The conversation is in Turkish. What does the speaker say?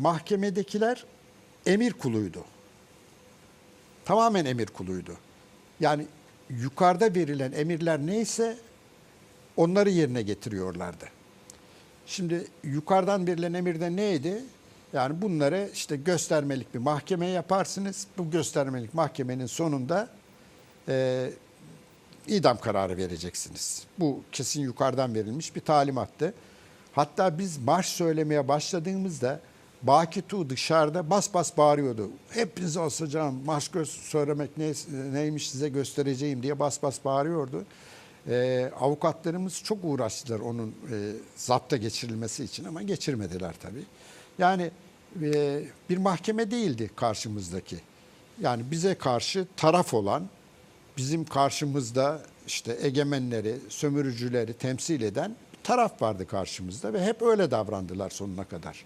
mahkemedekiler emir kuluydu. Tamamen emir kuluydu. Yani yukarıda verilen emirler neyse onları yerine getiriyorlardı. Şimdi yukarıdan verilen emirde neydi? Yani bunları işte göstermelik bir mahkeme yaparsınız. Bu göstermelik mahkemenin sonunda e, idam kararı vereceksiniz. Bu kesin yukarıdan verilmiş bir talimattı. Hatta biz marş söylemeye başladığımızda Baki Tu dışarıda bas bas bağırıyordu. Hepinizi asacağım, marş gö- söylemek ne, neymiş size göstereceğim diye bas bas bağırıyordu. Ee, avukatlarımız çok uğraştılar onun e, zapta geçirilmesi için ama geçirmediler tabii. Yani e, bir mahkeme değildi karşımızdaki. Yani bize karşı taraf olan, bizim karşımızda işte egemenleri, sömürücüleri temsil eden taraf vardı karşımızda ve hep öyle davrandılar sonuna kadar.